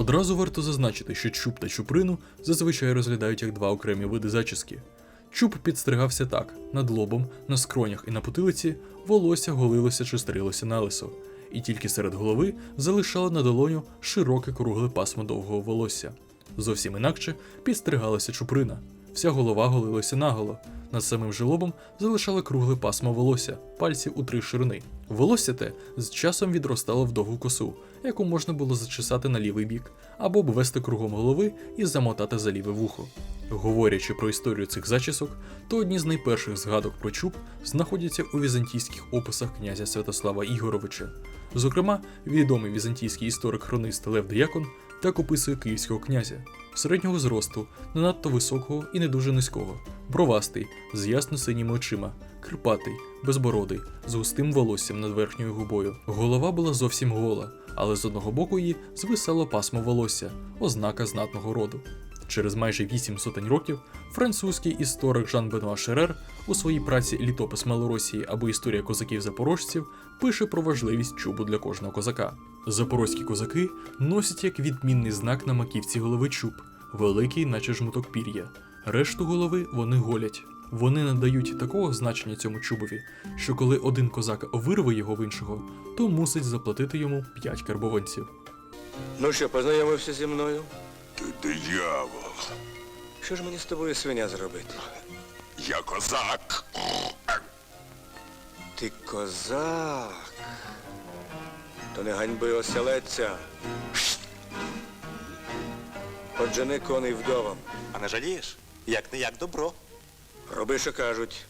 Одразу варто зазначити, що чуб та чуприну зазвичай розглядають як два окремі види зачіски. Чуб підстригався так: над лобом, на скронях і на потилиці волосся голилося чи стрилося на лисо, і тільки серед голови залишало на долоню широке кругле пасмо довгого волосся. Зовсім інакше підстригалася чуприна. Вся голова голилася наголо. Над самим же лобом залишали кругле пасмо волосся, пальців у три ширини. Волосся те з часом відростало в довгу косу, яку можна було зачесати на лівий бік, або обвести кругом голови і замотати за ліве вухо. Говорячи про історію цих зачісок, то одні з найперших згадок про чуб знаходяться у візантійських описах князя Святослава Ігоровича. Зокрема, відомий візантійський історик-хронист Лев Діякон так описує київського князя середнього зросту, не надто високого і не дуже низького, бровастий, з ясно-синіми очима, крипатий, безбородий, з густим волоссям над верхньою губою. Голова була зовсім гола, але з одного боку її звисало пасмо волосся, ознака знатного роду. Через майже вісім сотень років французький історик Жан Бенуа Шерер у своїй праці Літопис Малоросії або Історія козаків-запорожців пише про важливість чубу для кожного козака. Запорозькі козаки носять як відмінний знак на маківці голови чуб, великий, наче жмуток пір'я. Решту голови вони голять. Вони надають такого значення цьому чубові, що коли один козак вирве його в іншого, то мусить заплатити йому 5 карбованців. Ну що, познайомився зі мною? Ти диявол. Що ж мені з тобою свиня зробити? Я козак. Ти козак. То не ганьби оселедця. Отже, не коней вдовам. А не жалієш? Як не як добро. Роби, що кажуть.